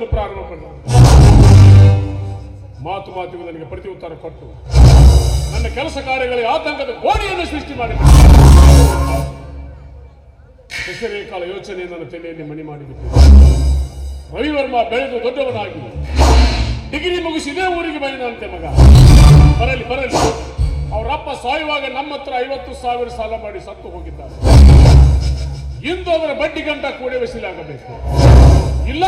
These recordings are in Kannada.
ಡಾಕ್ಟರ್ ಪ್ರಾರಂಭ ಮಾಡಿದರು. ಮಾತು ಮಾತಿಗೂ ನನಗೆ ಪ್ರತಿ ಉತ್ತರ ಕೊಟ್ಟು ನನ್ನ ಕೆಲಸ ಕಾರ್ಯಗಳಿಗೆ ಆತಂಕದ ಗೋಡೆಯನ್ನು ಸೃಷ್ಟಿ ಮಾಡಿದ ಹೆಸರೇ ಕಾಲ ಯೋಚನೆ ನನ್ನ ತಲೆಯಲ್ಲಿ ಮಣಿ ಮಾಡಿಬಿಟ್ಟು ರವಿವರ್ಮ ಬೆಳೆದು ದೊಡ್ಡವನಾಗಿ. ಡಿಗ್ರಿ ಮುಗಿಸಿ ಇದೇ ಊರಿಗೆ ಬಂದಿದಂತೆ ಮಗ. ಬರಲಿ ಬರಲಿ. ಅವರಪ್ಪ ಸಾಯುವಾಗ ನಮ್ಮ ಹತ್ರ ಐವತ್ತು ಸಾವಿರ ಸಾಲ ಮಾಡಿ ಸತ್ತು ಹೋಗಿದ್ದಾರೆ. ಇಂದು ಅವರ ಬಡ್ಡಿ ಗಂಟ ಕೂಡ ವಸೂಲಾಗಬೇಕು ಇಲ್ಲ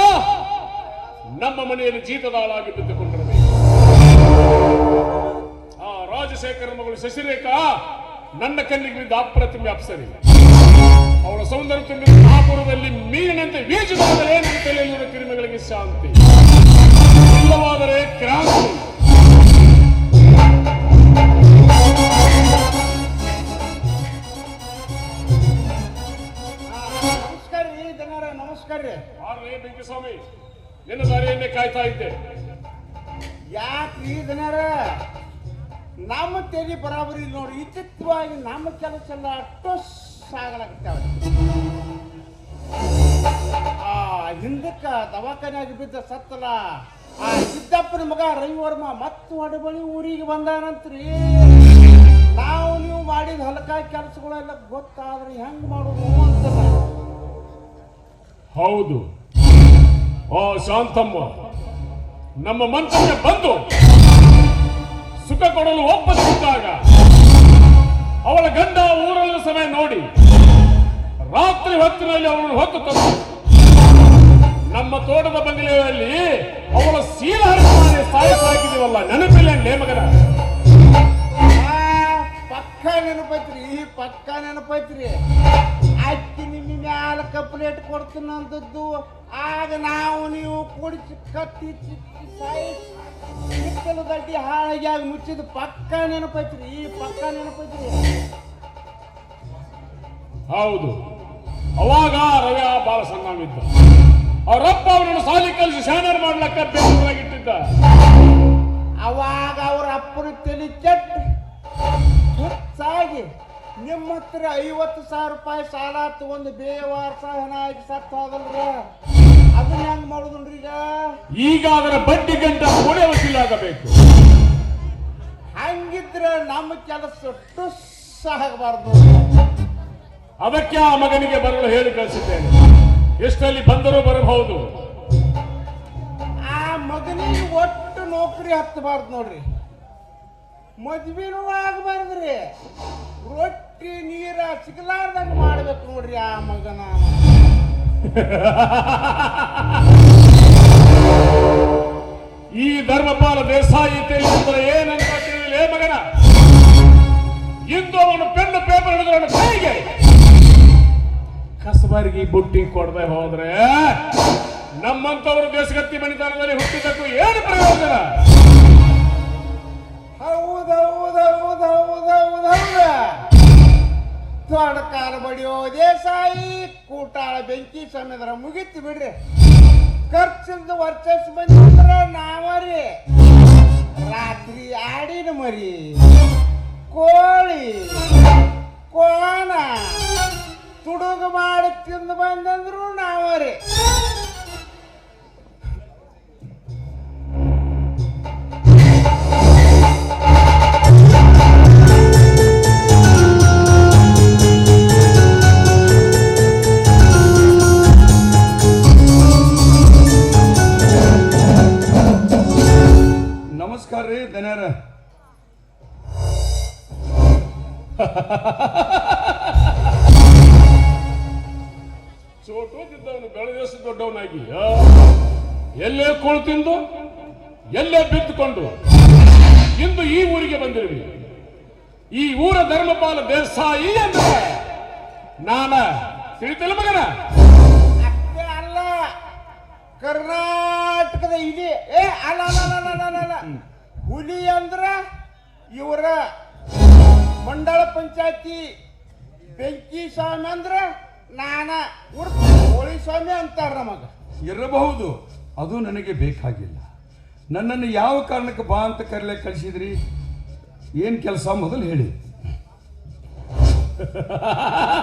ನಮ್ಮ ಮನೆಯಲ್ಲಿ ಜೀತದಾಳಾಗಿ ಬಿದ್ದುಕೊಂಡಿರಬೇಕು. ಆ ರಾಜಶೇಖರ ಮಗಳು ಶಶಿರೇಖಾ ನನ್ನ ಕಣ್ಣಿಗೆ ಬಿದ್ದ ಅಪ್ರತಿಮೆ ಅಪ್ಸರಿ ಅವಳ ಸೌಂದರ್ಯ ತುಂಬಿದ ಮಹಾಪುರದಲ್ಲಿ ಮೀನಿನಂತೆ ಬೀಜವಾದರೆ ನನ್ನ ತಲೆಯಲ್ಲಿರುವ ಕಿರಿಮೆಗಳಿಗೆ ಶಾಂತಿ. ಇಲ್ಲವಾದರೆ ಕ್ರಾಂತಿ. ನಿನ್ನ ದಾರಿಯನ್ನೇ ಕಾಯ್ತಾ ಇದ್ದೆ. ಯಾಕ್ರಿ ಜನರ ನಮ್ಮ ತೆರಿ ಬರಾಬರಿ ನೋಡಿ ಇಚ್ಚಿತವಾಗಿ ನಮ್ಮ ಕೆಲಸ ಎಲ್ಲ ಅಷ್ಟು ಸಾಗಲಾಗ್ತಾವ ಆ ಹಿಂದಕ್ಕ ದವಾಖಾನೆಯಾಗಿ ಬಿದ್ದ ಸತ್ತಲ್ಲ ಆ ಸಿದ್ದಪ್ಪನ ಮಗ ರವಿವರ್ಮ ಮತ್ತು ಹಡಬಳಿ ಊರಿಗೆ ಬಂದಾನಂತ್ರಿ. ನಾವು ನೀವು ಮಾಡಿದ ಹೊಲಕ ಕೆಲಸಗಳೆಲ್ಲ ಗೊತ್ತಾದ್ರೆ ಹೆಂಗ್ ಮಾಡೋದು ಅಂತ ಹೌದು. ಓ ಶಾಂತಮ್ಮ ನಮ್ಮ ಮನಸ್ಸಿಗೆ ಬಂದು ಸುಖ ಕೊಡಲು ಒಪ್ಪದಿದ್ದಾಗ ಅವಳ ಗಂಡ ಊರಲ್ಲಿ ಸಮಯ ನೋಡಿ ರಾತ್ರಿ ಹೊತ್ತಿನಲ್ಲಿ ಅವಳನ್ನು ಹೊತ್ತು ತಂದು ನಮ್ಮ ತೋಟದ ಬಂಗಲೆಯಲ್ಲಿ ಅವಳ ಸೀಲ ಹರಿಸಿ ಸಾಯಿಸಾಕಿದೀವಲ್ಲ ನೆನಪಿಲ್ಲ ನೇಮಗನ ಆ, ಪಕ್ಕ ನೆನಪೈತ್ರಿ ಪಕ್ಕ ನೆನಪೈತ್ರಿ. ಅಕ್ಕಿ ನಿಮ್ಮ ಮ್ಯಾಲ ಕಂಪ್ಲೇಂಟ್ ಕೊಡ್ತೀನಂತದ್ದು ಆಗ ನಾವು ನೀವು ಕುಡಿಸಿ ಕತ್ತಿ ಚಿಕ್ಕಿ ಸಾಯಿ ಹಿತ್ತಲು ಗಡ್ಡಿ ಹಾಳಾಗಿ ಆಗ ಮುಚ್ಚಿದ ಪಕ್ಕ ನೆನಪೈತ್ರಿ ಪಕ್ಕ ನೆನಪೈತ್ರಿ. ಹೌದು. ಅವಾಗ ರವ್ಯ ಬಾಳ ಸಂಗಾಮಿದ್ದ ಅವರಪ್ಪ ಅವನನ್ನು ಸಾಲಿ ಕಲಿಸಿ ಶಾನರ್ ಮಾಡ್ಲಕ್ಕ ಬೆಂಗಳೂರಾಗಿಟ್ಟಿದ್ದ ಅವಾಗ ಅವ್ರ ಅಪ್ಪನ ತಲೆ ಕೆಟ್ಟ ಹುಚ್ಚಾಗಿ ನಿಮ್ಮ ಹತ್ರ ಐವತ್ತು ಸಾವಿರ ರೂಪಾಯಿ ಸಾಲ ತಗೊಂಡು ಬೇವಾರ್ಸ ಸಹನ ಆಗಿ ಸತ್ತು ಹೋಗಲ್ರ. ಅದನ್ನ ಹೆಂಗ್ ಈಗ ಈಗ? ಅದರ ಬಡ್ಡಿ ಗಂಟ ಹೊಳೆ ವಸೂಲಾಗಬೇಕು ಹಂಗಿದ್ರೆ ನಮ್ಮ ಕೆಲಸ ಟುಸ್ ಆಗಬಾರ್ದು. ಅದಕ್ಕೆ ಆ ಮಗನಿಗೆ ಬರಲು ಹೇಳಿ ಕಳಿಸಿದ್ದೇನೆ. ಎಷ್ಟಲ್ಲಿ ಬಂದರೂ ಬರಬಹುದು. ಆ ಮಗನಿಗೆ ಒಟ್ಟು ನೌಕರಿ ಹತ್ತಬಾರ್ದು ನೋಡ್ರಿ. ಮದ್ವಿನೂ ಆಗಬಾರ್ದ್ರಿ. ರೊಟ್ಟಿ ನೀರ ಸಿಗಲಾರ್ದಂಗ ಮಾಡ್ಬೇಕು ನೋಡ್ರಿ ಆ ಮಗನ. ಈ ಧರ್ಮಪಾಲ ದೇಸಾಯಿ ತಿಳಿಸಿದ್ರೆ ಏನಂತ ತಿಳಿಯಲೇ? ಮಗನ? ಇಂದು ಅವನು ಪೆನ್ ಪೇಪರ್ ಹಿಡಿದ್ರೆ ಕೈಗೆ. ಕಸಬಾರಿಗೆ ಬುಟ್ಟಿ ಕೊಡದೆ ಹೋದ್ರೆ ನಮ್ಮಂತವರು ದೇಶಗತ್ತಿ ಮಣಿತನದಲ್ಲಿ ಹುಟ್ಟಿದ್ದಕ್ಕೂ ಏನು ಪ್ರಯೋಜನ? ಹೌದೌದೌದೌದೌದೌದ ದೊಡ್ಡ ಕಾಲ ಬಡಿಯೋ ದೇಸಾಯಿ ಕೂಟಾಳ ಬೆಂಕಿ ಸಮಯದ್ರ ಮುಗಿತು ಬಿಡ್ರಿ. ಖರ್ಚಿಂದ ವರ್ಚಸ್ ಬಂದ್ರ ನಾವರಿ. ರಾತ್ರಿ ಆಡಿನ ಮರಿ. ಕೋಳಿ, ಕೋಣ, ತುಡುಗು ಮಾಡಿ ತಿಂದು ಬಂದಂದ್ರು ನಾವರಿ. ನಮಸ್ಕಾರ ರೀ ದನ್ಯಾರ. ಚೋಟೋಗಿದ್ದವನು ಬೆಳೆದಷ್ಟು ದೊಡ್ಡವನಾಗಿ ಎಲ್ಲೇ ಕುಳಿತಿಂದು ತಿಂದು ಎಲ್ಲೇ ಬಿದ್ದುಕೊಂಡು ಇಂದು ಈ ಊರಿಗೆ ಬಂದಿರುವಿ ಈ ಊರ ಧರ್ಮಪಾಲ ದೇಸಾಯಿ ಅಂದ್ರೆ ನಾನ. ತಿಳಿತಿಲ್ಲ ಮಗನ? ಅಷ್ಟೇ ಅಲ್ಲ ಕರ್ನಾಟಕದ ಇದೆ. ಏ ಅಲ್ಲ ಅಲ್ಲ ಅಲ್ಲ ಅಲ್ಲ ಅಲ್ಲ ಅಲ್ಲ. ಹುಲಿ ಅಂದ್ರ ಇವರ ಮಂಡಳ ಪಂಚಾಯತಿ ಬೆಂಕಿ ಸ್ವಾಮಿ ಅಂದ್ರ ನಾನ. ಹೋಳಿ ಸ್ವಾಮಿ ಅಂತಾರ ನಮಗ. ಇರಬಹುದು. ಅದು ನನಗೆ ಬೇಕಾಗಿಲ್ಲ. ನನ್ನನ್ನು ಯಾವ ಕಾರಣಕ್ಕೆ ಬಾ ಅಂತ ಕರೆಲೆ ಕಳಿಸಿದ್ರಿ? ಏನು ಕೆಲಸ ಮೊದಲು ಹೇಳಿ.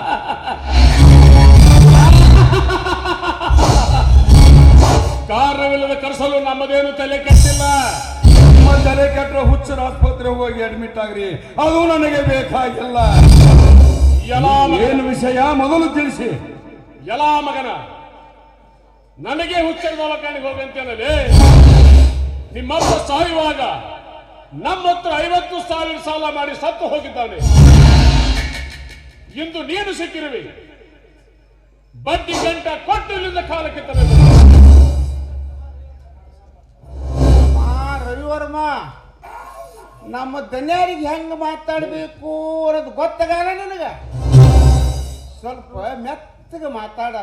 ಹುಚ್ಚರ ಆಸ್ಪತ್ರೆ ಹೋಗಿ ಅಡ್ಮಿಟ್ ಆಗ್ರಿ. ಅದು ನನಗೆ ಬೇಕಾಗಿಲ್ಲ. ಎಲ್ಲ ಏನು ವಿಷಯ? ಮೊದಲು ತಿಳಿಸಿ. ಎಲ್ಲ ಮಗನ. ನನಗೆ ಹುಚ್ಚರ ದವಾಖಾನೆಗೆ ಹೋಗಂತೇನಲೇ ನಿಮ್ಮಪ್ಪ ಸಾಯುವಾಗ ನಮ್ಮ ಹತ್ರ ಐವತ್ತು ಸಾವಿರ ಸಾಲ ಮಾಡಿ ಸತ್ತು ಹೋಗಿದ್ದಾನೆ. ಇಂದು ನೀನು ಸಿಕ್ಕಿರುವೆ. ಬಡ್ಡಿ ಗಂಟ ಕೊಟ್ಟು ಇಲ್ಲಿಂದ ಕಾಲಕ್ಕೆ ತರಬೇಕು ಆ ರವಿವರ್ಮ. ನಮ್ಮ ದನ್ಯಾರಿಗೆ ಹೆಂಗ್ ಮಾತಾಡಬೇಕು ಅನ್ನೋದು ಗೊತ್ತಾಗಲ್ಲ ನಿನಗ. ಸ್ವಲ್ಪ ಮೆತ್ತಗೆ ಮಾತಾಡ.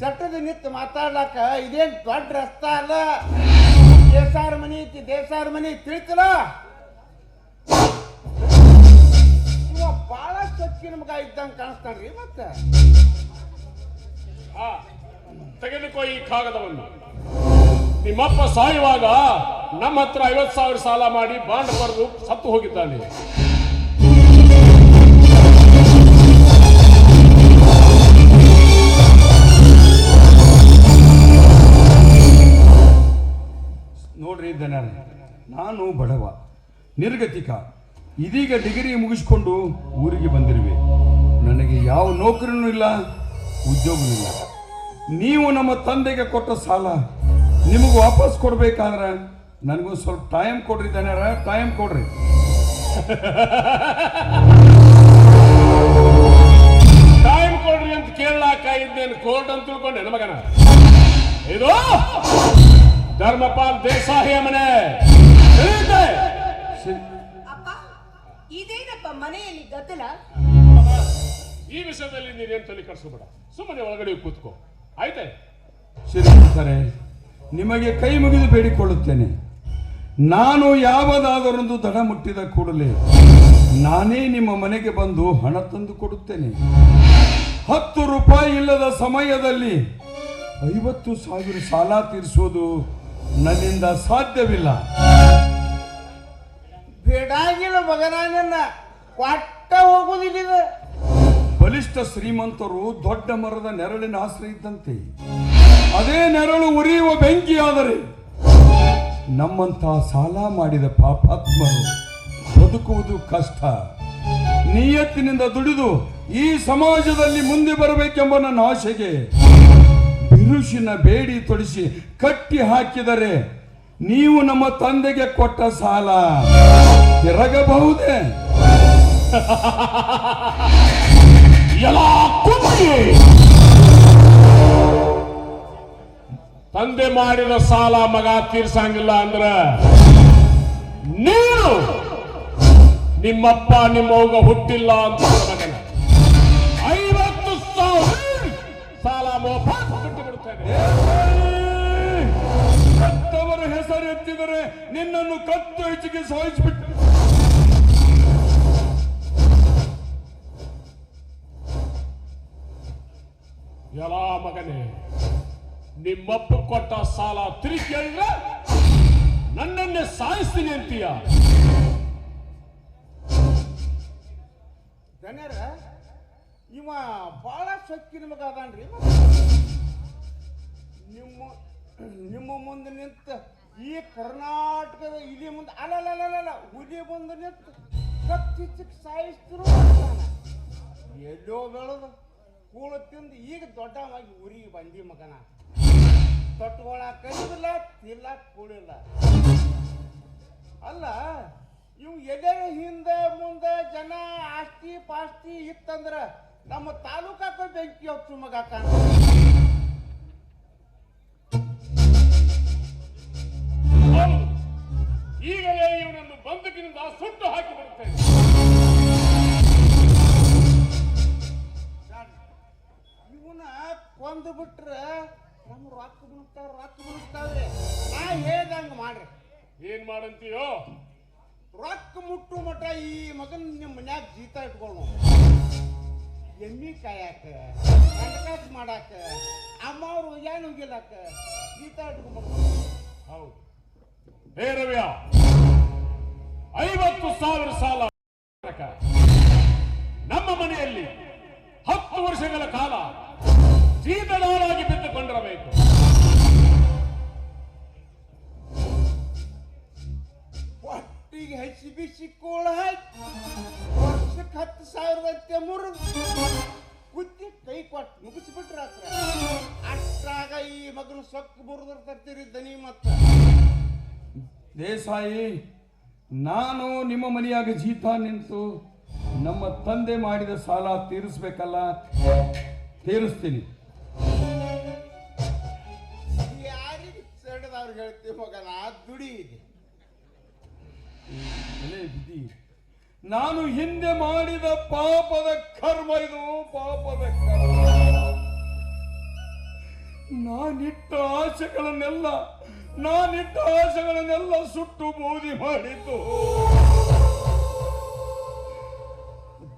ಸೆಟ್ಟದ ನಿತ್ತು ಮಾತಾಡ್ಲಾಕ ಇದೇನ್ ದೊಡ್ಡ ರಸ್ತ ಅಲ್ಲ? ದೇಸಾರ ಮನಿ ಐತಿ, ದೇಸಾರ ಮನಿ ತಿಳಿತಲ್ಲ? ಇವ ಬಾಳ ಸೊಕ್ಕಿನ ಮಗ ಇದ್ದಂಗ ಕಾಣಿಸ್ತಾನ್ರಿ ಮತ್ತೆ ಹಾ, ತೆಗೆದುಕೋ ಈ ಕಾಗದವನ್ನು. ನಿಮ್ಮಪ್ಪ ಸಾಯುವಾಗ ನಮ್ಮ ಹತ್ರ ಐವತ್ತು ಸಾವಿರ ಸಾಲ ಮಾಡಿ ಬಾಂಡ್ ಬರೆದು ಸತ್ತು ಹೋಗಿದ್ದಾನೆ. ನೋಡ್ರಿ ದನ ನಾನು ಬಡವ, ನಿರ್ಗತಿಕ. ಇದೀಗ ಡಿಗ್ರಿ ಮುಗಿಸ್ಕೊಂಡು ಊರಿಗೆ ಬಂದಿರುವೆ. ನನಗೆ ಯಾವ ನೌಕರಿನೂ ಇಲ್ಲ, ಉದ್ಯೋಗನೂ ಇಲ್ಲ. ನೀವು ನಮ್ಮ ತಂದೆಗೆ ಕೊಟ್ಟ ಸಾಲ ನಿಮಗೆ ವಾಪಸ್ ಕೊಡ್ಬೇಕಾದ್ರೆ ನನಗೂ ಸ್ವಲ್ಪ ಟೈಮ್ ಕೊಡ್ರಿ ದನ್ಯಾರ ಟೈಮ್ ಕೊಡ್ರಿ. ಟೈಮ್ ಕೊಡ್ರಿ ಅಂತ ಕೇಳಲಾಕ ಇದ್ದೇನು ಕೋರ್ಟ್ ಅಂತ ತಿಳ್ಕೊಂಡೆ ಮಗನ. ಇದು ಧರ್ಮಪಾಲ್ ದೇಸಾಯಿಯ ಮನೆ. ತಿಳಿಯುತ್ತೆ? ಅಪ್ಪ ಇದೇನಪ್ಪ ಮನೆಯಲ್ಲಿ ಗದ್ದಲ? ಈ ವಿಷಯದಲ್ಲಿ ನೀನೇನು ತಲೆ ಕಟ್ಸ್ಕೊಬೇಡ ಸುಮ್ಮನೆ ಒಳಗಡೆ ಕೂತ್ಕೋ. ಆಯ್ತೆ? ಶ್ರೀಮಂತರೇ ನಿಮಗೆ ಕೈ ಮುಗಿದು ಬೇಡಿಕೊಳ್ಳುತ್ತೇನೆ. ನಾನು ಯಾವುದಾದರೊಂದು ದಡ ಮುಟ್ಟಿದ ಕೂಡಲೇ ನಾನೇ ನಿಮ್ಮ ಮನೆಗೆ ಬಂದು ಹಣ ತಂದು ಕೊಡುತ್ತೇನೆ. ಹತ್ತು ರೂಪಾಯಿ ಇಲ್ಲದ ಸಮಯದಲ್ಲಿ ಐವತ್ತು ಸಾವಿರ ಸಾಲ ತೀರಿಸುವುದು ನನ್ನಿಂದ ಸಾಧ್ಯವಿಲ್ಲ. ಬೇಡಾಗಿಲ್ಲ ಮಗನ ಕೊಟ್ಟ ಹೋಗುವುದಿಲ್ಲ ಬಲಿಷ್ಠ ಶ್ರೀಮಂತರು ದೊಡ್ಡ ಮರದ ನೆರಳಿನ ಆಶ್ರಯ ಇದ್ದಂತೆ ಅದೇ ನೆರಳು ಉರಿಯುವ ಬೆಂಕಿಯಾದರೆ ನಮ್ಮಂತಹ ಸಾಲ ಮಾಡಿದ ಪಾಪಾತ್ಮರು ಬದುಕುವುದು ಕಷ್ಟ. ನಿಯತ್ತಿನಿಂದ ದುಡಿದು ಈ ಸಮಾಜದಲ್ಲಿ ಮುಂದೆ ಬರಬೇಕೆಂಬ ನನ್ನ ಆಶೆಗೆ ಬಿರುಸಿನ ಬೇಡಿ ತೊಡಿಸಿ ಕಟ್ಟಿ ಹಾಕಿದರೆ ನೀವು ನಮ್ಮ ತಂದೆಗೆ ಕೊಟ್ಟ ಸಾಲ. ತಿರಗಬಹುದೇ ಎಲ್ಲ ತಂದೆ ಮಾಡಿದ ಸಾಲ ಮಗ ತೀರ್ಸಂಗಿಲ್ಲ ಅಂದ್ರ ನೀನು ನಿಮ್ಮಪ್ಪ ನಿಮ್ಮವ್ಗ ಹುಟ್ಟಿಲ್ಲ ಅಂತ ಮಗನ. ಐವತ್ತು ಸಾವಿರ ಸಾಲ ಕತ್ತವರ ಹೆಸರು ಎತ್ತಿದರೆ ನಿನ್ನನ್ನು ಕತ್ತು ಹೆಚ್ಚಿಗೆ ಸಾಯಿಸಿಬಿಟ್ಟು. ಎಲ್ಲ ಮಗನೇ. ನಿಮ್ಮಪ್ಪ ಕೊಟ್ಟ ಸಾಲ ತಿರುಗಿ ಕೇಳಿದ್ರೆ ನನ್ನನ್ನೇ ಸಾಯಿಸ್ತೀನಿ ಅಂತೀಯ? ಜನರ ಇವ ಬಾಳ ಸೊಕ್ಕಿನ ಮಗ ನಿಮ್ಮ ನಿಮ್ಮ ಮುಂದೆ ನಿಂತ ಈ ಕರ್ನಾಟಕದ ಇಲ್ಲಿ ಮುಂದೆ ಅಲ್ಲಲ್ಲ ಹುಲಿ ಮುಂದೆ ನಿಂತು ಕತ್ತಿಚ್ಚಕ್ಕೆ ಸಾಯಿಸ್ತಿರು ಎಲ್ಲೋ ಬೆಳೆದು ಕೂಳು ತಿಂದು ಈಗ ದೊಡ್ಡವಾಗಿ ಊರಿಗೆ ಬಂದಿ ಮಗನ. ತೊಟ್ಕೊಳಕ್ ಇಲ್ಲ ತಿಲ್ಲಕ್ ಕೂಡಿಲ್ಲ. ಅಲ್ಲ, ಇವು ಎದೆ ಹಿಂದೆ ಮುಂದೆ ಜನ ಆಸ್ತಿ ಪಾಸ್ತಿ ಇತ್ತಂದ್ರ ನಮ್ಮ ತಾಲೂಕಾಕ ಬೆಂಕಿ ಹಚ್ಚು ಮಗ. ಈಗಲೇ ಇವನನ್ನು ಬಂದೂಕಿನಿಂದ ಸುಟ್ಟು ಹಾಕಿ ಬಿಡುತ್ತೇನೆ ಇವನ ಕೊಂದು ಬಿಟ್ರ ನಮ್ಮ ರೊಕ್ಕ ರೊಕ್ಕ ನಾ ಹೇಳ್ದಂಗೆ ಮಾಡ್ರಿ. ಏನ್ ಮಾಡಂತೀಯೋ? ರೊಕ್ಕ ಮುಟ್ಟು ಮಟ ಈ ಮಗನ್ ನಿಮ್ಮ ಮನ್ಯಾಗ ಜೀತ ಇಟ್ಕೊಳ್ಳು ಎಮ್ಮಿ ಕಾಯಾಕ ಗಂಡಕಾಸ್ ಮಾಡಾಕ ಅಮ್ಮ ಅವ್ರು ಏನು ಹೋಗಿಲಾಕ ಜೀತ ಇಟ್ಕೊಂಡ್ಬಿಟ್ಟು ಹೌದು. ಹೇ ರವ್ಯ ಐವತ್ತು ಸಾವಿರ ಸಾಲ ನಮ್ಮ ಮನೆಯಲ್ಲಿ ಹತ್ತು ವರ್ಷಗಳ ಕಾಲ ಜೀತದಾಳಾಗಿ ಬಿದ್ದುಕೊಂಡಿರಬೇಕು ಒಟ್ಟಿಗೆ ಹೆಚ್ಚು ಬಿಸಿ ಕೋಳ ಹಾಕಿ ವರ್ಷಕ್ಕೆ ಹತ್ತು ಸಾವಿರದಂತೆ ಮುರಿದು ಕುತ್ತಿ ಕೈ ಕೊಟ್ಟು ಮುಗಿಸ್ಬಿಟ್ರಾತ್ರ ಅಷ್ಟಾಗ ಈ ಮಗನ ಸೊಕ್ಕು ಮುರಿದ್ರ ತರ್ತೀರಿ ದನಿ ಮತ್ತ. ದೇಸಾಯಿ ನಾನು ನಿಮ್ಮ ಮನೆಯಾಗ ಜೀತ ನಿಂತು ನಮ್ಮ ತಂದೆ ಮಾಡಿದ ಸಾಲ ತೀರಿಸ್ಬೇಕಲ್ಲ? ತೀರಿಸ್ತೀನಿ. ಮಗ ಮಗನ ದುಡಿ ಇದೆ ಎಲೆ ವಿಧಿ ನಾನು ಹಿಂದೆ ಮಾಡಿದ ಪಾಪದ ಕರ್ಮ ಇದು, ಪಾಪದ ಕರ್ಮ. ನಾನಿಟ್ಟ ಆಸೆಗಳನ್ನೆಲ್ಲ ನಾನಿಟ್ಟ ಆಸೆಗಳನ್ನೆಲ್ಲ ಸುಟ್ಟು ಬೂದಿ ಮಾಡಿದ್ದು.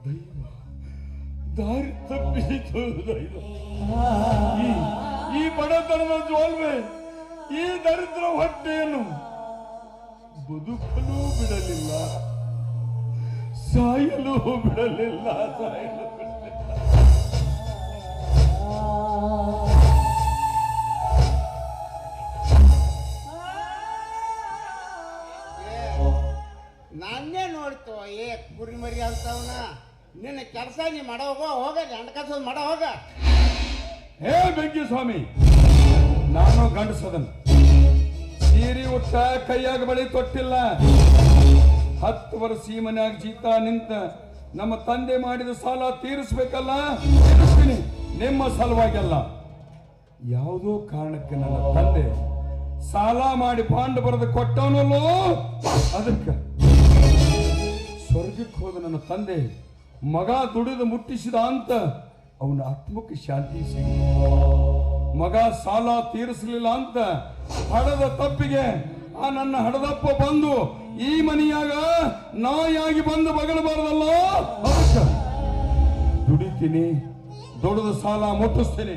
ದೈವ, ದಾರಿ ತಪ್ಪಿಸಿತು ದೈವ. ಈ ಬಡತನದ ಜೋಲ್ವೆ ಈ ದರಿದ್ರ ಹೊಟ್ಟೆಯನ್ನು ಬದುಕಲು ಬಿಡಲಿಲ್ಲ. ಸಾಯಲು ಬಿಡಲಿಲ್ಲ ಸಾಯಲು ನಾನೇ ನೋಡ್ತು ಏ ಕುರಿ ಮರಿ ಅಂತವನ. ನಿನ್ನ ಕೆಲಸ ನೀ ಮಾಡೋ ಹೋಗೋ ಹೋಗ ಅಂಡ್ಕಸೋದು ಮಾಡೋ ಹೋಗ. ಹೇ ಬೆಂಕಿ ಸ್ವಾಮಿ ನಾನು ಗಂಡಸದನ್. ಸೀರೆ ಉಟ್ಟ, ಕೈಯಾಗ ಬಳಿ ತೊಟ್ಟಿಲ್ಲ. ಹತ್ತು ವರ್ಷ ಈ ಮನ್ಯಾಗ ಜೀತ ನಿಂತ ನಮ್ಮ ತಂದೆ ಮಾಡಿದ ಸಾಲ ತೀರಿಸ್ಬೇಕಲ್ಲ? ತೀರಿಸ್ತೀನಿ. ನಿಮ್ಮ ಸಲುವಾಗಿಲ್ಲ. ಯಾವುದೋ ಕಾರಣಕ್ಕೆ ನನ್ನ ತಂದೆ ಸಾಲ ಮಾಡಿ ಬಾಂಡ್ ಬರೆದು ಕೊಟ್ಟವನಲ್ಲೋ? ಅದಕ್ಕೆ. ಸ್ವರ್ಗಕ್ಕೆ ಹೋದ ನನ್ನ ತಂದೆ ಮಗ ದುಡಿದು ಮುಟ್ಟಿಸಿದ ಅಂತ ಅವನ ಆತ್ಮಕ್ಕೆ ಶಾಂತಿ ಸಿಗಿ ಮಗ ಸಾಲ ತೀರಿಸಲಿಲ್ಲ ಅಂತ ಹಡದ ತಪ್ಪಿಗೆ ಆ ನನ್ನ ಹಡದಪ್ಪ ಬಂದು ಈ ಮನೆಯಾಗ ನಾಯಿಯಾಗಿ ಬಂದು ಬಗಲಬಾರದಲ್ಲ ದುಡಿತೀನಿ, ದೊಡ್ಡದ ಸಾಲ ಮುಟ್ಟಿಸ್ತೀನಿ.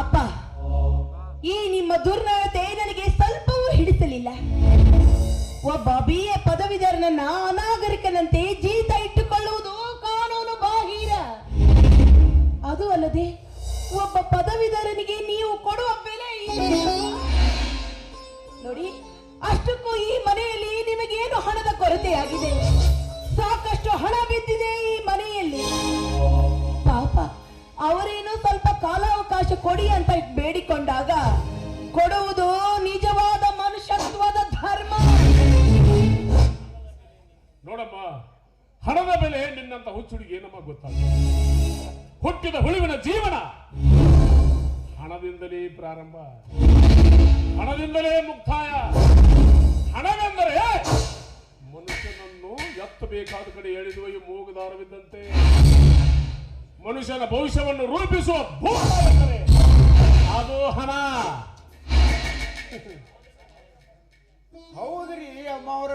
ಅಪ್ಪ, ಈ ನಿಮ್ಮ ದುರ್ನಡತೆ ನನಗೆ ಸ್ವಲ್ಪವೂ ಹಿಡಿಸಲಿಲ್ಲ. ಒಬ್ಬ ಬಿ ಎ ಪದವೀಧರನನ್ನ ಅನಾಗರಿಕನಂತೆ ಪದವೀಧರನಿಗೆ ನೀವು ಕೊಡುವ ಬೆಲೆ ನೋಡಿ, ಅಷ್ಟಕ್ಕೂ ಈ ಮನೆಯಲ್ಲಿ ನಿಮಗೇನು ಹಣದ ಕೊರತೆಯಾಗಿದೆ? ಸಾಕಷ್ಟು ಹಣ ಬಿದ್ದಿದೆ ಈ ಮನೆಯಲ್ಲಿ. ಪಾಪ, ಅವರೇನು ಸ್ವಲ್ಪ ಕಾಲಾವಕಾಶ ಕೊಡಿ ಅಂತ ಬೇಡಿಕೊಂಡಾಗ ಕೊಡುವುದು ನಿಜವಾದ ಮನುಷ್ಯತ್ವದ ಧರ್ಮ. ನೋಡಪ್ಪ, ಹಣದ ಬೆಲೆ ನಿನ್ನಂತ ಹುಚ್ಚುಡಿಗೆ ಏನಮ್ಮ ಗೊತ್ತಾಗ ಹುಟ್ಟಿದ ಹುಳುವಿನ ಜೀವನ ಹಣದಿಂದಲೇ ಪ್ರಾರಂಭ. ಹಣದಿಂದಲೇ ಮುಕ್ತಾಯ. ಹಣವೆಂದರೆ ಮನುಷ್ಯನನ್ನು ಎತ್ತಬೇಕಾದ ಕಡೆ ಎಳೆದೊಯ್ಯ ಮೂಗುದಾರವಿದ್ದಂತೆ. ಮನುಷ್ಯನ ಭವಿಷ್ಯವನ್ನು ರೂಪಿಸುವ ಭೂಮಿ ಅದು ಹಣ. ಹೌದ್ರಿ ಅಮ್ಮವ್ರ.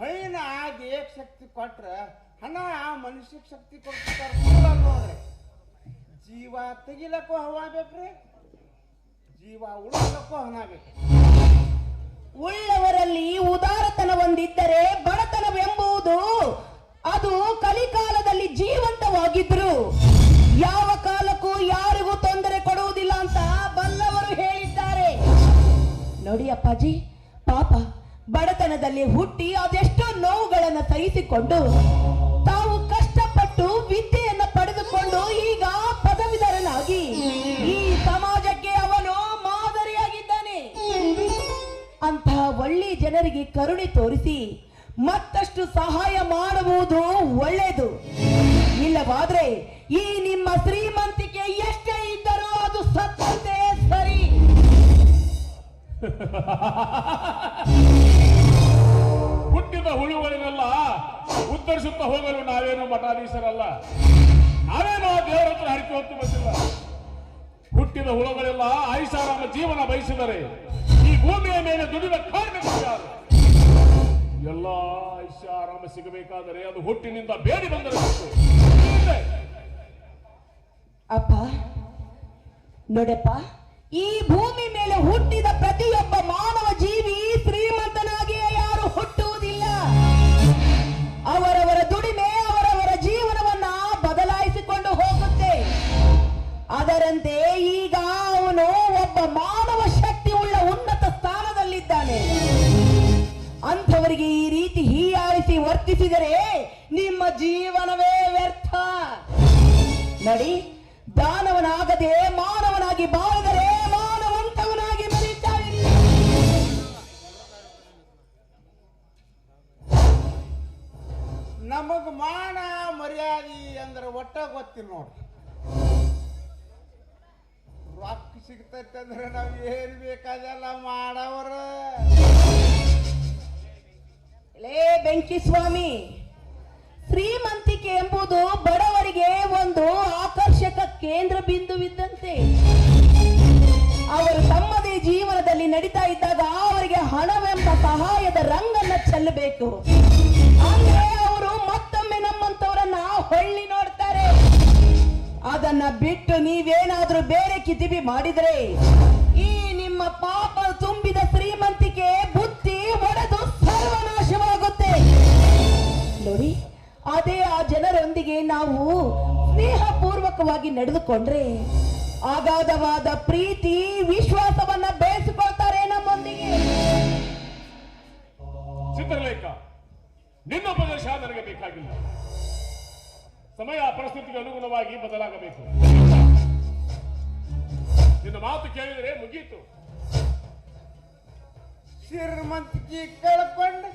ಹೈನ ದೇಹಕ್ಕೆ ಶಕ್ತಿ ಕೊಟ್ರ, ಹಣ ಮನುಷ್ಯಕ್ಕೆ ಶಕ್ತಿ ಕೊಡ್ತಾರೆ ನೋಡ್ರಿ. ಜೀವ ತೆಗಿಲಕ್ಕೂ ಹವಾ ಜೀವ ಉಳಿಸಲಕ್ಕೂ ಹಣ ಉಳ್ಳವರಲ್ಲಿ ಉದಾರತನ ಒಂದಿದ್ದರೆ ಬಡತನವೆಂಬುದು ಅದು ಕಲಿಕಾಲದಲ್ಲಿ ಜೀವಂತವಾಗಿದ್ರು. ಯಾವ ಕಾಲಕ್ಕೂ ಯಾರಿಗೂ ತೊಂದರೆ ಕೊಡುವುದಿಲ್ಲ ಅಂತ ಬಲ್ಲವರು ಹೇಳಿದ್ದಾರೆ. ನೋಡಿ ಅಪ್ಪಾಜಿ, ಪಾಪ ಬಡತನದಲ್ಲಿ ಹುಟ್ಟಿ ಅದೆಷ್ಟೋ ನೋವುಗಳನ್ನು ಸಹಿಸಿಕೊಂಡು ತಾವು ಕಷ್ಟಪಟ್ಟು ವಿದ್ಯೆಯನ್ನು ಪಡೆದುಕೊಂಡು ಈಗ ಪದವೀಧರನಾಗಿ ಈ ಸಮಾಜಕ್ಕೆ ಅವನು ಮಾದರಿಯಾಗಿದ್ದಾನೆ. ಅಂತಹ ಒಳ್ಳೆ ಜನರಿಗೆ ಕರುಣೆ ತೋರಿಸಿ ಮತ್ತಷ್ಟು ಸಹಾಯ ಮಾಡುವುದು ಒಳ್ಳೆಯದು. ಇಲ್ಲವಾದ್ರೆ ಈ ನಿಮ್ಮ ಶ್ರೀಮಂತಿಕೆ ಎಷ್ಟೇ ಇದ್ದರೂ ಅದು ಸತ್ತಂತೆ ಸರಿ. ಹುಟ್ಟಿದ ಹುಳುಗಳಿಗೆಲ್ಲ ಉತ್ತರಿಸುತ್ತಾ ಹೋಗಲು ನಾವೇನು ಮಠಾಧೀಶರಲ್ಲ? ನಾವೇನೋ ದೇವರ ಹತ್ರ ಹರಕೆ ಬಂದಿಲ್ಲ ಹುಟ್ಟಿದ ಹುಳುಗಳೆಲ್ಲ ಆಯುಷಾರಾಮ ಜೀವನ ಬಯಸಿದರೆ ಈ ಭೂಮಿಯ ಮೇಲೆ ದುಡಿದ ಯಾರು? ಎಲ್ಲ ಆರಾಮ ಸಿಗಬೇಕಾದರೆ ಅದು ಹುಟ್ಟಿನಿಂದ ಬೇಡಿ ಬಂದಿರಬೇಕು ಅಪ್ಪ, ನೋಡಪ್ಪ, ಈ ಭೂಮಿ ಮೇಲೆ ಹುಟ್ಟಿದ ಪ್ರತಿಯೊಬ್ಬ ಮಾನವ ಜೀವಿ ಶ್ರೀಮಂತನಾಗಿಯೇ ಯಾರು ಹುಟ್ಟುವುದಿಲ್ಲ ಅದರಂತೆ ಈಗ ಅವನು ಒಬ್ಬ ಮಾನವ ಶಕ್ತಿ ಉಳ್ಳ ಉನ್ನತ ಸ್ಥಾನದಲ್ಲಿದ್ದಾನೆ. ಅಂಥವರಿಗೆ ಈ ರೀತಿ ಹೀಯಾಳಿಸಿ ವರ್ತಿಸಿದರೆ ನಿಮ್ಮ ಜೀವನವೇ ವ್ಯರ್ಥ. ನಡಿ, ದಾನವನಾಗದೆ ಮಾನವನಾಗಿ ಬಾಳಿದರೆ ಮಾನವಂತವನಾಗಿ ಬರೀತಾರೆ ನಮಗ್ ಮಾನ ಮರ್ಯಾದಿ ಅಂದ್ರೆ ಒಟ್ಟ ಗೊತ್ತಿಲ್ಲ ನೋಡ್ರಿ. ರೊಕ್ಕ ಸಿಗ್ತೈತೆ ಅಂದ್ರೆ ನಾವು ಏನ್ ಬೇಕಾದೆಲ್ಲ ಮಾಡವ್ರ? ಲೇ ಬೆಂಕಿ ಸ್ವಾಮಿ, ಶ್ರೀಮಂತಿಕೆ ಎಂಬುದು ಬಡವರಿಗೆ ಒಂದು ಆಕರ್ಷಕ ಕೇಂದ್ರ ಬಿಂದುವಿದ್ದಂತೆ. ಅವರು ತಮ್ಮದೇ ಜೀವನದಲ್ಲಿ ನಡೀತಾ ಇದ್ದಾಗ ಅವರಿಗೆ ಹಣವೆಂಬ ಸಹಾಯದ ರಂಗನ್ನ ಚೆಲ್ಲಬೇಕು. ಅಂದ್ರೆ ಅವರು ಮತ್ತೊಮ್ಮೆ ನಮ್ಮಂತವರನ್ನ ಹೊಳ್ಳಿ ಅದನ್ನ ಬಿಟ್ಟು ನೀವೇನಾದ್ರೂ ಬೇರೆ ಕಿತಿಬಿ ಮಾಡಿದ್ರೆ ಈ ನಿಮ್ಮ ಪಾಪ ತುಂಬಿದ ಶ್ರೀಮಂತಿಕೆ ಬುದ್ಧಿ ಒಡೆದು ಸರ್ವನಾಶವಾಗುತ್ತೆ. ನೋಡಿ, ಅದೇ ಆ ಜನರೊಂದಿಗೆ ನಾವು ಸ್ನೇಹಪೂರ್ವಕವಾಗಿ ನಡೆದುಕೊಂಡ್ರೆ ಅಗಾಧವಾದ ಪ್ರೀತಿ, ವಿಶ್ವಾಸವನ್ನ ಬೆಳೆಸಿಕೊಳ್ತಾರೆ ನಮ್ಮೊಂದಿಗೆ. ಚಿತ್ರಲೇಖ ನಿನ್ನ ಉಪದೇಶ ನನಗೆ ಬೇಕಾಗಿಲ್ಲ. ಸಮಯ ಪರಿಸ್ಥಿತಿಗೆ ಅನುಗುಣವಾಗಿ ಬದಲಾಗಬೇಕು. ನಿನ್ನ ಮಾತು ಕೇಳಿದರೆ ಮುಗೀತು. ಶ್ರೀಮಂತಿಕೆ ಕಳ್ಕೊಂಡು,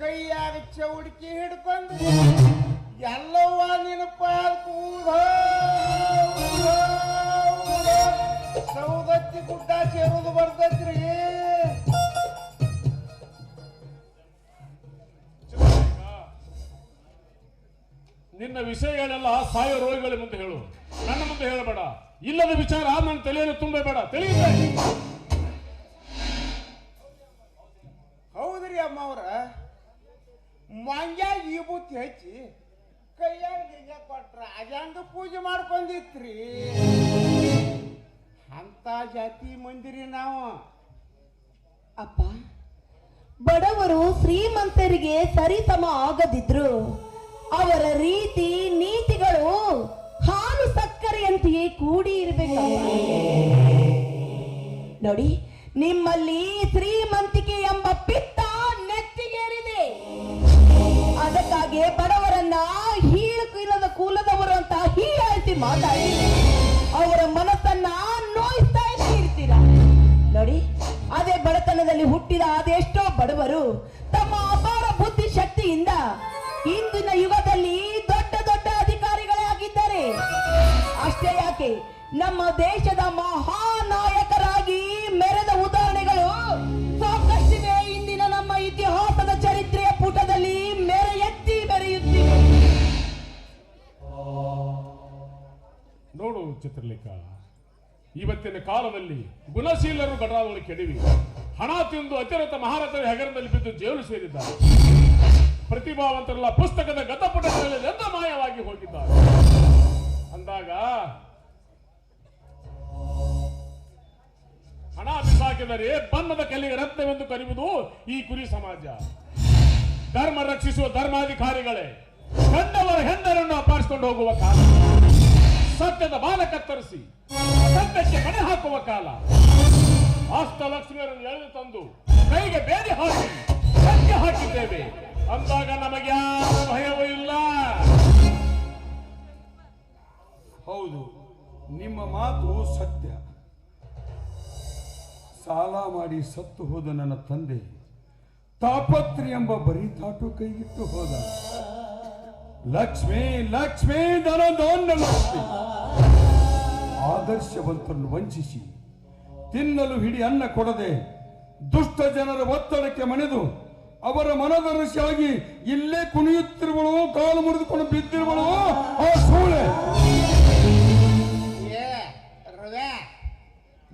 ಕೈಯಾಗ ಚೌಡಿಕೆ ಹಿಡ್ಕೊಂಡು ಎಲ್ಲವ ನಿನ್ನ ಕೂಡ ಸೌದತ್ತಿ ಗುಡ್ಡ ಸೇರೋದು ಬರ್ತೈತ್ರಿ. ನಿನ್ನ ವಿಷಯಗಳೆಲ್ಲ ಸಾಯೋ ರೋಗಿಗಳ ಮುಂದೆ ಹೇಳು. ನನ್ನ ಮುಂದೆ ಹೇಳಬೇಡ. ಇಲ್ಲದ ವಿಚಾರ ನನ್ನ ತಲೆಯನ್ನು ತುಂಬಬೇಡ. ತಿಳಿಯುತ್ತೆ ಹೌದ್ರಿ ಅಮ್ಮ ಅವ್ರ ಮಂಗ್ಯಾಗ ಈ ಬುತ್ತಿ ಹಚ್ಚಿ ಕೈಯಾಗ ಕೊಟ್ರ ಅಜಾಂದು ಪೂಜೆ ಮಾಡ್ಕೊಂಡಿತ್ರಿ. ಅಂತ ಜಾತಿ ಮಂದಿರಿ ನಾವು. ಅಪ್ಪ ಬಡವರು ಶ್ರೀಮಂತರಿಗೆ ಸರಿಸಮ ಆಗದಿದ್ರು. ಅವರ ರೀತಿ ನೀತಿಗಳು ಹಾಲು ಸಕ್ಕರೆಯಂತೆಯೇ ಕೂಡಿ ಇರಬೇಕು ನೋಡಿ, ನಿಮ್ಮಲ್ಲಿ ಶ್ರೀಮಂತಿಕೆ ಎಂಬ ಪಿತ್ತ ನೆತ್ತಿಗೇರಿದೆ. ಅದಕ್ಕಾಗಿ ಬಡವರನ್ನ ಹೀಳಕಿಲ್ಲದ ಕೂಲದವರು ಅಂತ ಹೀಯಾಳ್ತಿ ಮಾತಾಡಿ ಅವರ ಮನಸ್ಸನ್ನ ನೋಯಿಸ್ತಾ ಇರ್ತೀರ. ನೋಡಿ, ಅದೇ ಬಡತನದಲ್ಲಿ ಹುಟ್ಟಿದ ಅದೆಷ್ಟೋ ಬಡವರು ತಮ್ಮ ಅಪಾರ ಬುದ್ಧಿ ಶಕ್ತಿಯಿಂದ ಇಂದಿನ ಯುಗದಲ್ಲಿ ದೊಡ್ಡ ದೊಡ್ಡ ಅಧಿಕಾರಿಗಳೇ ಆಗಿದ್ದಾರೆ ಅಷ್ಟೇ ಯಾಕೆ, ನಮ್ಮ ದೇಶದ ಮಹಾನಾಯಕರಾಗಿ ಮೆರೆದ ಉದಾಹರಣೆಗಳು ಸಾಕಷ್ಟಿವೆ. ಇಂದಿನ ನಮ್ಮ ಇತಿಹಾಸದ ಚರಿತ್ರೆಯ ಪುಟದಲ್ಲಿ ಮೆರೆ ಎತ್ತಿ ಮೆರೆಯುತ್ತಿವೆ ನೋಡು ಚಿತ್ರಲೇಖ. ಇವತ್ತಿನ ಕಾಲದಲ್ಲಿ ಗುಣಶೀಲರು ಬಡಾವಣೆ ಕೆಡವಿ. ಹಣ ತಿಂದು ಅತಿರತ ಮಹಾರಥರ ಹೆಗರದಲ್ಲಿ ಬಿದ್ದು ಜೇಲು ಸೇರಿದ್ದಾರೆ. ಪ್ರತಿಭಾವಂತರೆಲ್ಲ ಪುಸ್ತಕದ ಗತಪುಟಗಳಲ್ಲಿ ಎಂದ ಮಾಯವಾಗಿ ಹೋಗಿದ್ದಾರೆ. ಅಂದಾಗ ಹಣ ಬಿಸಾಕಿದರೆ ಬಣ್ಣದ ಕಲ್ಲಿಗೆ ರತ್ನವೆಂದು ಕರೆಯುವುದು ಈ ಕುರಿ ಸಮಾಜ. ಧರ್ಮ ರಕ್ಷಿಸುವ ಧರ್ಮಾಧಿಕಾರಿಗಳೇ ಕಂಡವರ ಹೆಂಡರನ್ನು ಅಪಾರಿಸಿಕೊಂಡು ಹೋಗುವ ಕಾಲ. ಸತ್ಯದ ಬಾಲ ಕತ್ತರಿಸಿ, ಸತ್ಯಕ್ಕೆ ಮಣೆ ಹಾಕುವ ಕಾಲ. ಅಷ್ಟಲಕ್ಷ್ಮಿಯರನ್ನು ಎಳೆದು ತಂದು ಕೈಗೆ ಬೇರೆ ಹಾಕಿ, ಸತ್ಯ ಹಾಕಿದ್ದೇವೆ. ಅಂದಾಗ ನಮಗೆ ಯಾವ ಭಯವೂ ಇಲ್ಲ. ಹೌದು, ನಿಮ್ಮ ಮಾತು ಸತ್ಯ. ಸಾಲ ಮಾಡಿ ಸತ್ತು ಹೋದ ನನ್ನ ತಂದೆ ತಾಪತ್ರಿ ಎಂಬ ಬರಿತಾಟು ಕೈಗಿಟ್ಟು ಹೋದ. ಲಕ್ಷ್ಮಿ ಲಕ್ಷ್ಮಿ ಧನದೋನ್ನ ಲಕ್ಷ್ಮಿ. ಆದರ್ಶವಂತರನ್ನು ವಂಚಿಸಿ ತಿನ್ನಲು ಹಿಡಿ ಅನ್ನ ಕೊಡದೆ ದುಷ್ಟ ಜನರ ಒತ್ತಡಕ್ಕೆ ಮಣಿದು ಅವರ ಮನದರ್ಶಿಯಾಗಿ ಇಲ್ಲೇ ಕುಣಿಯುತ್ತಿರುವಳು ಕಾಲು ಮುರಿದುಕೊಂಡು ಬಿದ್ದಿರುವಳು ಆ ಸೂಳೆ.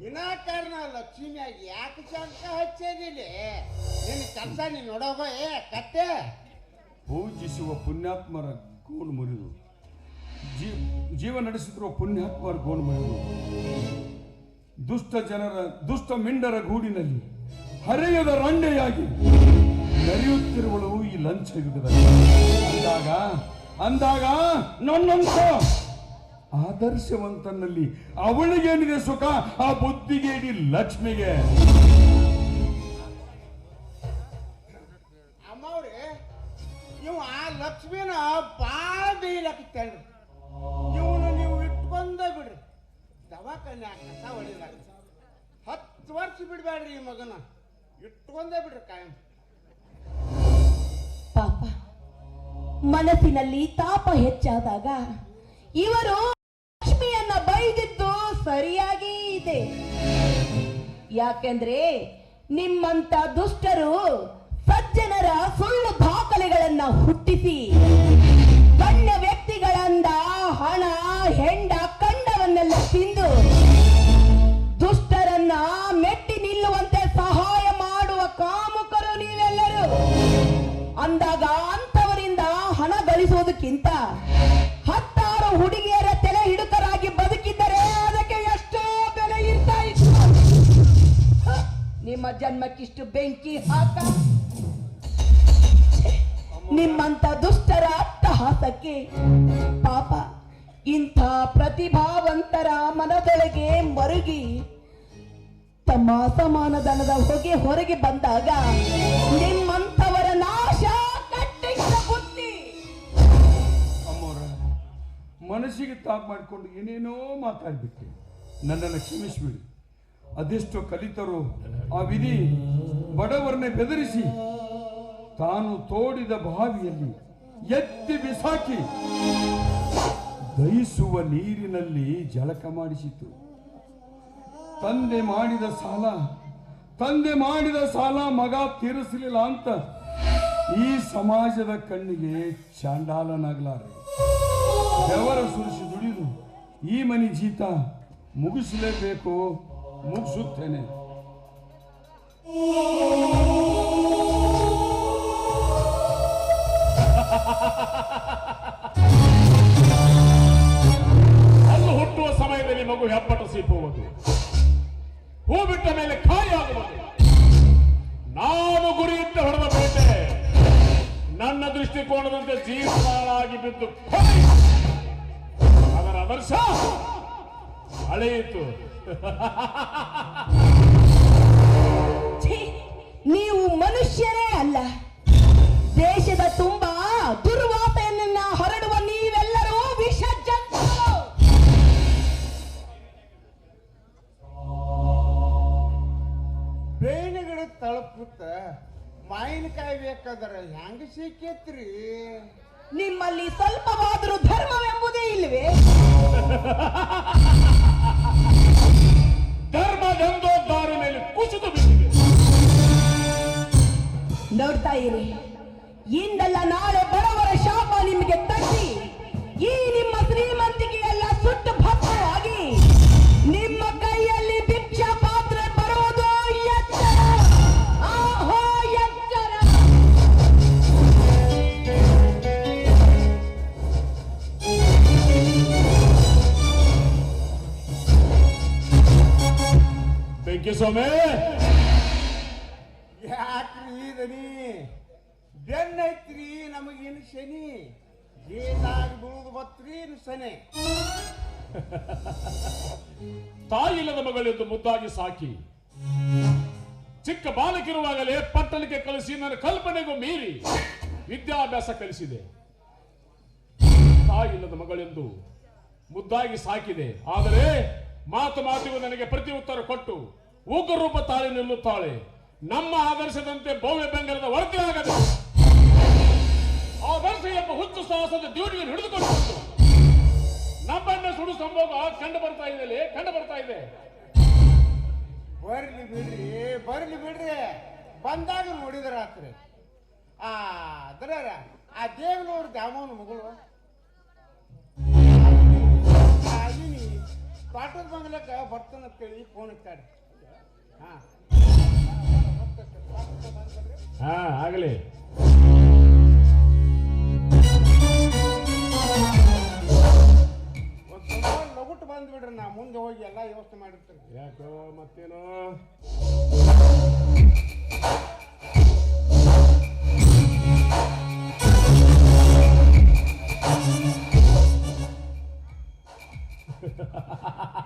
ವಿನಾಕಾರಣ ಲಕ್ಷ್ಮಿಯಾಗಿ ಯಾಕೆ ಚಂಕ ಹಚ್ಚದಿಲ್ಲ ನಿನ್ನ ಕೆಲಸ ನೀನು ನೋಡೋಗೋ ಏ ಕತ್ತೆ. ಪೂಜಿಸುವ ಪುಣ್ಯಾತ್ಮರ ಗೋಣು ಮುರಿದು. ಜೀವ ನಡೆಸುತ್ತಿರುವ ಪುಣ್ಯಾತ್ಮರ ಗೋಣು ಮುರಿದು. ದುಷ್ಟ ಜನರ ದುಷ್ಟ ಮಿಂಡರ ಗೂಡಿನಲ್ಲಿ ಹರೆಯದ ರಂಡೆಯಾಗಿ ನಡೆಯುತ್ತಿರುವಳು ಈ ಲಂಚ ಅಂದಾಗ ಅಂದಾಗ, ನನ್ನಂತ ಆದರ್ಶವಂತನಲ್ಲಿ ಅವಳಿಗೇನಿದೆ ಸುಖ? ಆ ಬುದ್ಧಿಗೆ ಇಡೀ ಲಕ್ಷ್ಮಿಗೆ. ಅಮ್ಮವ್ರಿ ಆ ಲಕ್ಷ್ಮಿನ ಬಾಳ ಬೇಯ್ಲಾಕತ್ತೇನ್ರಿ ಇವನು ನೀವು ಇಟ್ಕೊಂಡೇ ಬಿಡ್ರಿ. ದವಾಖಾನೆ ಕಸ ಹೊಡಿಲಾಕ ಹತ್ತು ವರ್ಷ ಬಿಡ್ಬೇಡ್ರಿ ಈ ಮಗನ. ಇಟ್ಕೊಂಡೇ ಬಿಡ್ರಿ ಕಾಯಂ. ಪಾಪ. ಮನಸ್ಸಿನಲ್ಲಿ ತಾಪ ಹೆಚ್ಚಾದಾಗ ಇವರು ಲಕ್ಷ್ಮಿಯನ್ನ ಬೈದಿದ್ದು ಸರಿಯಾಗಿ ಇದೆ. ಯಾಕೆಂದ್ರೆ ನಿಮ್ಮಂತ ದುಷ್ಟರು ಸಜ್ಜನರ ಸುಳ್ಳು ದಾಖಲೆಗಳನ್ನ ಹುಟ್ಟಿಸಿ ಗಣ್ಯ ವ್ಯಕ್ತಿಗಳಂದ ಹಣ, ಹೆಂಡ, ಕಂಡವನ್ನೆಲ್ಲ ತಿಂದು ದುಷ್ಟರನ್ನ ಮೆಟ್ಟಿ ಅಂದಾಗ ಅಂತವರಿಂದ ಹಣ ಗಳಿಸೋದಕ್ಕಿಂತ ಹತ್ತಾರು ಹುಡುಗಿಯರ ತಲೆ ಹಿಡುಕರಾಗಿ ಬದುಕಿದ್ದರೆ ಅದಕ್ಕೆ ಎಷ್ಟೋ ಬೆಲೆ ಇರ್ತಾ ನಿಮ್ಮ ಜನ್ಮಕ್ಕಿಷ್ಟು ಬೆಂಕಿ ಹಾಕ. ನಿಮ್ಮಂತ ದುಷ್ಟರ ಅಟ್ಟಹಾಸಕ್ಕೆ ಪಾಪ, ಇಂಥ ಪ್ರತಿಭಾವಂತರ ಮನದೊಳಗೆ ಮರುಗಿ ತಮ್ಮ ಅಸಮಾನಧನದ ಹೊಗೆ ಹೊರಗೆ ಬಂದಾಗ ನಿಮ್ಮಂಥವರ ಮನಸ್ಸಿಗೆ ತಾಪ್ ಮಾಡಿಕೊಂಡು ಏನೇನೋ ಮಾತಾಡಿಬಿಟ್ಟೆ ನನ್ನನ್ನು ಕ್ಷಮಿಸ್ಬಿಡಿ. ಅದೆಷ್ಟು ಕಲಿತರು ಆ ವಿಧಿ ಬಡವರನ್ನೇ ಬೆದರಿಸಿ ತಾನು ತೋಡಿದ ಬಾವಿಯಲ್ಲಿ ಎತ್ತಿ ಬಿಸಾಕಿ ದಹಿಸುವ ನೀರಿನಲ್ಲಿ ಜಳಕ ಮಾಡಿಸಿತು ತಂದೆ ಮಾಡಿದ ಸಾಲ, ತಂದೆ ಮಾಡಿದ ಸಾಲ ಮಗ ತೀರಿಸಲಿಲ್ಲ ಅಂತ ಈ ಸಮಾಜದ ಕಣ್ಣಿಗೆ ಚಾಂಡಾಲನಾಗ್ಲಾರೆ ಬೆವರ ಸುರಿಸಿ ದುಡಿದು ಈ ಮನಿ ಜೀತ ಮುಗಿಸಲೇಬೇಕು, ಮುಗಿಸುತ್ತೇನೆ. ಅಲ್ಲಿ ಹುಟ್ಟುವ ಸಮಯದಲ್ಲಿ ಮಗು ಹೆಪ್ಪಟ ಸಿಪ್ಪುವುದು ಹೂ ಬಿಟ್ಟ ಮೇಲೆ ಕಾಯಿ ಆಗುವುದು ನಾನು ಗುರಿಯಿಟ್ಟು ಹೊಡೆದ ಬೇಟೆ. ನನ್ನ ದೃಷ್ಟಿಕೋನದಂತೆ ಜೀವನಾಳಾಗಿ ಬಿದ್ದು ಕೊನೆ. ಹಳೆಯಿತು ಅಳೆಯಿತು ನೀವು ಮನುಷ್ಯರೇ ಅಲ್ಲ. ದೇಶದ ತುಂಬಾ ದುರ್ವಾತೆಯನ್ನ ಹೊರಡುವ ನೀವೆಲ್ಲರೂ ವಿಷ ಬೇವಿನಗಿಡ ತಳಪುತ್ತ ಮಾವಿನಕಾಯಿ ಬೇಕಾದ್ರೆ ಹೆಂಗ ಸಿಕ್ಕೇತ್ರಿ ನಿಮ್ಮಲ್ಲಿ ಸ್ವಲ್ಪವಾದರೂ ಧರ್ಮವೆಂಬುದೇ ಇಲ್ಲವೇ? ಮೇಲೆ ಕುಸಿದು ನೋಡ್ತಾ ಇರಿ. ಇಂದಲ್ಲ ನಾಳೆ ಬಡವರ ಶಾಪ ನಿಮಗೆ ತಟ್ಟಿ. ಬೆಂಕಿ ಸೊಮೆ ಯಾಕ್ರಿ ದನಿ? ಬೆನ್ನೈತ್ರಿ ನಮಗೇನು ಶನಿ. ಏನಾಗಿ ಬೀಳುದು ಬತ್ರಿ ಸನೆ ತಾಯಿಲ್ಲದ ಮಗಳೆಂದು ಮುದ್ದಾಗಿ ಸಾಕಿ. ಚಿಕ್ಕ ಬಾಲಕಿರುವಾಗಲೇ ಪಟ್ಟಣಕ್ಕೆ ಕಲಿಸಿ ನನ್ನ ಕಲ್ಪನೆಗೂ ಮೀರಿ ವಿದ್ಯಾಭ್ಯಾಸ ಕಲಿಸಿದೆ. ತಾಯಿಲ್ಲದ ಮಗಳೆಂದು ಮುದ್ದಾಗಿ ಸಾಕಿದೆ. ಆದರೆ ಮಾತು ಮಾತಿಗೂ ನನಗೆ ಪ್ರತಿ ಉತ್ತರ ಕೊಟ್ಟು ಉಗ್ರ ರೂಪ ತಾಳಿ ನಿಲ್ಲುತ್ತಾಳೆ. ನಮ್ಮ ಆದರ್ಶದಂತೆ ಭವ್ಯ ಬೆಂಗಲದ ವರ್ತಿ ಆಗದೆ ಆದರ್ಶ ಎಂಬ ಹುಚ್ಚು ಸಾಹಸದ ಡ್ಯೂಟಿಯನ್ನು ಹಿಡಿದುಕೊಂಡು ನಮ್ಮನ್ನ ಸುಡು ಸಂಭೋಗ ಕಂಡು ಬರ್ತಾ ಇದೆ ಕಂಡು ಬರ್ತಾ ಇದೆ. ಬರ್ಲಿ ಬಿಡ್ರಿ ಬರ್ಲಿ ಬಿಡ್ರಿ. ಬಂದಾಗ ನೋಡಿದ ರಾತ್ರಿ. ಆ ಆ ದೇವನವ್ರ ದ್ಯಾಮವನ ಮಗಳು. ಪಾಟದ ಬಂಗ್ಲಕ್ಕ ಕೇಳಿ ಫೋನ್ ಹಚ್ಚಾಡಿ ಹಾ ಆಗಲಿ. ನಗುಟ್ಟು ಬಂದ್ಬಿಡ್ರಿ ನಾ ಮುಂದೆ ಹೋಗಿ ಎಲ್ಲ ಯೋಚನೆ ಮಾಡಿರ್ತೀನಿ. ಯಾಕೋ ಮತ್ತೇನು? ha ha ha